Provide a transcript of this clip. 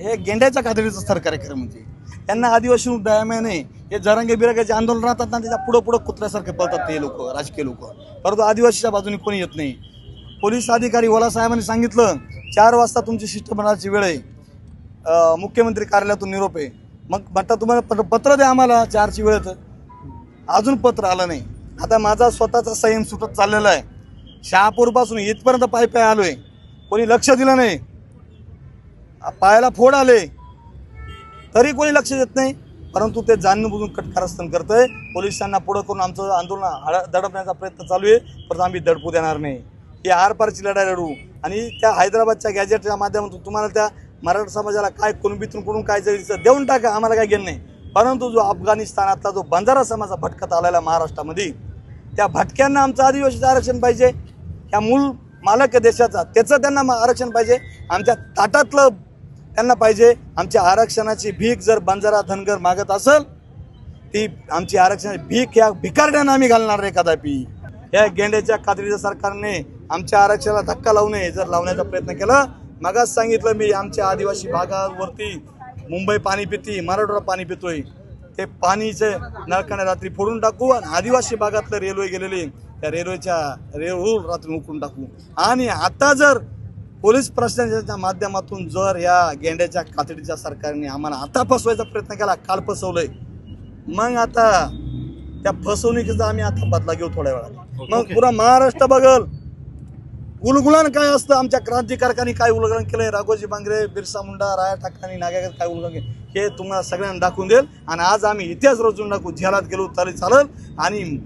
हे गेंड्याच्या खात्रीचं सरकार आहे खरं म्हणजे. त्यांना आदिवासी दयाम्याने हे जरांगे बिरांगाचे आंदोलन राहतात ना त्याच्या पुढं पुढं कुत्र्यासारखे पळतात ते लोक राजकीय लोक. परंतु आदिवासीच्या बाजूने कोणी येत नाही. पोलीस अधिकारी ओला साहेबांनी सांगितलं चार वाजता तुमची शिष्टमंडळाची वेळ आहे. मुख्यमंत्री कार्यालयातून निरोप आहे. मग म्हटलं तुम्हाला पत्र- पत्र द्या आम्हाला चारची वेळ अजून पत्र आलं नाही. आता माझा स्वतःचा संयम सुटत चाललेला आहे. शहापूरपासून इथपर्यंत पाय पाय आहे कोणी लक्ष दिलं नाही. पायाला फोड आले तरी कोणी लक्ष देत नाही. परंतु ते जाणून बुजून कटकारस्थान आहे पोलिसांना पुढं करून आमचं आंदोलन हड दडपण्याचा प्रयत्न चालू आहे. परंतु आम्ही दडपू देणार नाही. ही आरपारची लढाई लढू. आणि त्या हैदराबादच्या गॅजेटच्या माध्यमातून तुम्हाला त्या मराठा समाजाला काय कुणबीतून कुठून काय जायचं देऊन टाका आम्हाला काय घेणं नाही. परंतु जो अफगाणिस्तानातला जो बंजारा समाजा भटकत आलेला महाराष्ट्रामध्ये त्या भटक्यांना आमचं आदिवासीचं आरक्षण पाहिजे. ह्या मूल मालक देशाचा त्याचं त्यांना आरक्षण पाहिजे. आमच्या ताटातलं त्यांना पाहिजे. आमच्या आरक्षणाची भीक जर बंजारा धनगर मागत असेल ती आमची आरक्षणाची भीक ह्या भिकारड्यानं आम्ही घालणार नाही कदापि. या गेंड्याच्या कात्रीच्या सरकारने आमच्या आरक्षणाला धक्का लावू नये जर लावण्याचा प्रयत्न केला. मगाच सांगितलं मी आमच्या आदिवासी भागावरती मुंबई पाणी पिती मराठवाडा पाणी पितोय. ते पाणीचे नळकाने रात्री फोडून टाकू आणि आदिवासी भागातलं रेल्वे गेलेले त्या रेल्वेच्या रेल्वे रात्री उकळून टाकू. आणि आता जर पोलीस प्रशासनाच्या माध्यमातून जर या गेंड्याच्या कातडीच्या सरकारने आम्हाला आता फसवायचा प्रयत्न केला काल फसवलंय. मग आता त्या फसवणुकीचा आम्ही आता बदला घेऊ थोड्या वेळात मग पुरा महाराष्ट्र बघल. उलगुलान काय असतं? आमच्या क्रांतिकारकांनी काय उल्लंघन केलंय? राघोजी बांगरे बिरसा मुंडा राया ठाकरे नागागर काय उल्लंघन केलं? हे तुम्हाला सगळ्यांना दाखवून देईल. आणि आज आम्ही इतिहास रचून टाकू. झेलात गेलो तरी चालेल. आणि